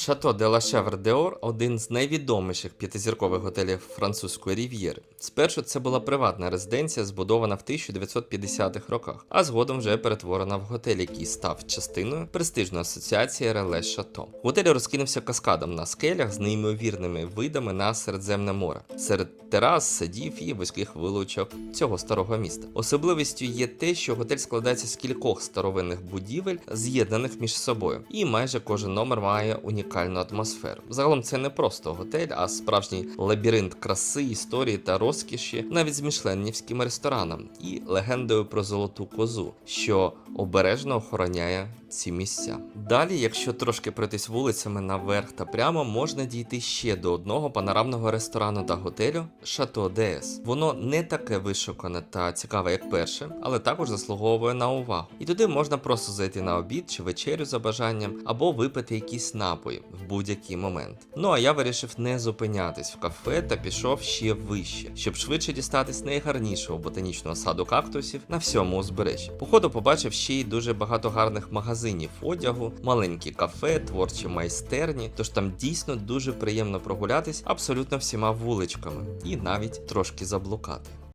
Шато де ла Шевр де Ор один з найвідоміших п'ятизіркових готелів французької рів'єри. Спершу це була приватна резиденція, збудована в 1950-х роках, а згодом вже перетворена в готель, який став частиною престижної асоціації Реле Шато. Готель розкинувся каскадом на скелях з неймовірними видами на Середземне море, серед терас, садів і вузьких вилучок цього старого міста. Особливістю є те, що готель складається з кількох старовинних будівель, з'єднаних між собою, і майже кожен номер має унікальну атмосферу. Загалом це не просто готель, а справжній лабіринт краси, історії та розкіші, навіть з мішленнівським рестораном і легендою про золоту козу, що обережно охороняє ці місця. Далі, якщо трошки пройтись вулицями наверх та прямо, можна дійти ще до одного панорамного ресторану та готелю Шато ДС. Воно не таке вишукане та цікаве, як перше, але також заслуговує на увагу. І туди можна просто зайти на обід чи вечерю за бажанням, або випити якісь напої в будь-який момент. Ну а я вирішив не зупинятись в кафе та пішов ще вище, щоб швидше дістатись найгарнішого ботанічного саду кактусів на всьому узбережжі. Походу побачив ще й дуже багато гарних магазинів одягу, маленькі кафе, творчі майстерні. Тож там дійсно дуже приємно прогулятись абсолютно всіма вуличками і навіть трошки заблукати.